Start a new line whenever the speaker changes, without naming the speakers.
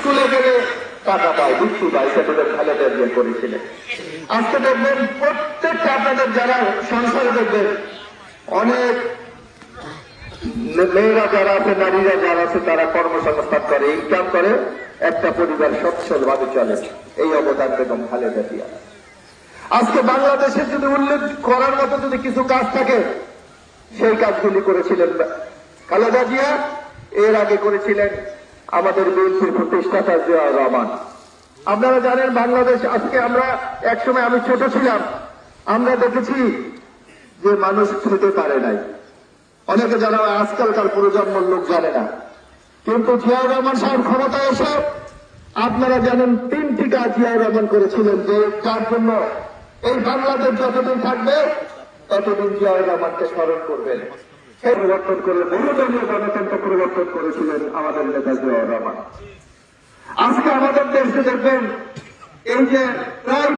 স্কুলে গেলে টাকা পায় বৃত্তি পায় সেটা খালেদা জিয়া করেছিলেন আজকে দেখবেন প্রত্যেকটা আপনাদের যারা সংসারে দেখবেন, অনেক মেয়েরা যারা আছে, নারীরা যারা আছে, তারা কর্মসংস্থান করে ইনকাম করে, একটা পরিবার সচ্ছল ভাবে চলে। এই অবদান বেগম খালেদা জিয়া। আজকে বাংলাদেশের যদি উল্লেখ করার মতো যদি কিছু কাজ থাকে, সেই কাজগুলি করেছিলেন খালেদা জিয়া। এর আগে করেছিলেন আমাদের বিএনপির প্রতিষ্ঠাতা জিয়া রহমান। আপনারা জানেন বাংলাদেশ, আজকে আমরা একসময় আমি ছোট ছিলাম। আমরা দেখেছি যে মানুষ খেতে পারে নাই। অনেকে যারা আজকালকার প্রজন্মের লোক জানে না। কিন্তু জিয়াউর রহমান সাহেব ক্ষমতায় এসে আপনারা জানেন তিনটি কাজ জিয়াউর রহমান করেছিলেন যে যার জন্য এই বাংলাদেশ যতদিন থাকবে, ততদিন জিয়াউর রহমানকে স্মরণ করবেন। পরিবর্তন করে বহুদলীয় গণতন্ত্র পরিবর্তন করেছিলেন আমাদের নেতা জিয়াউর রহমান। আজকে আমাদের দেশে দেখবেন, এই যে প্রায়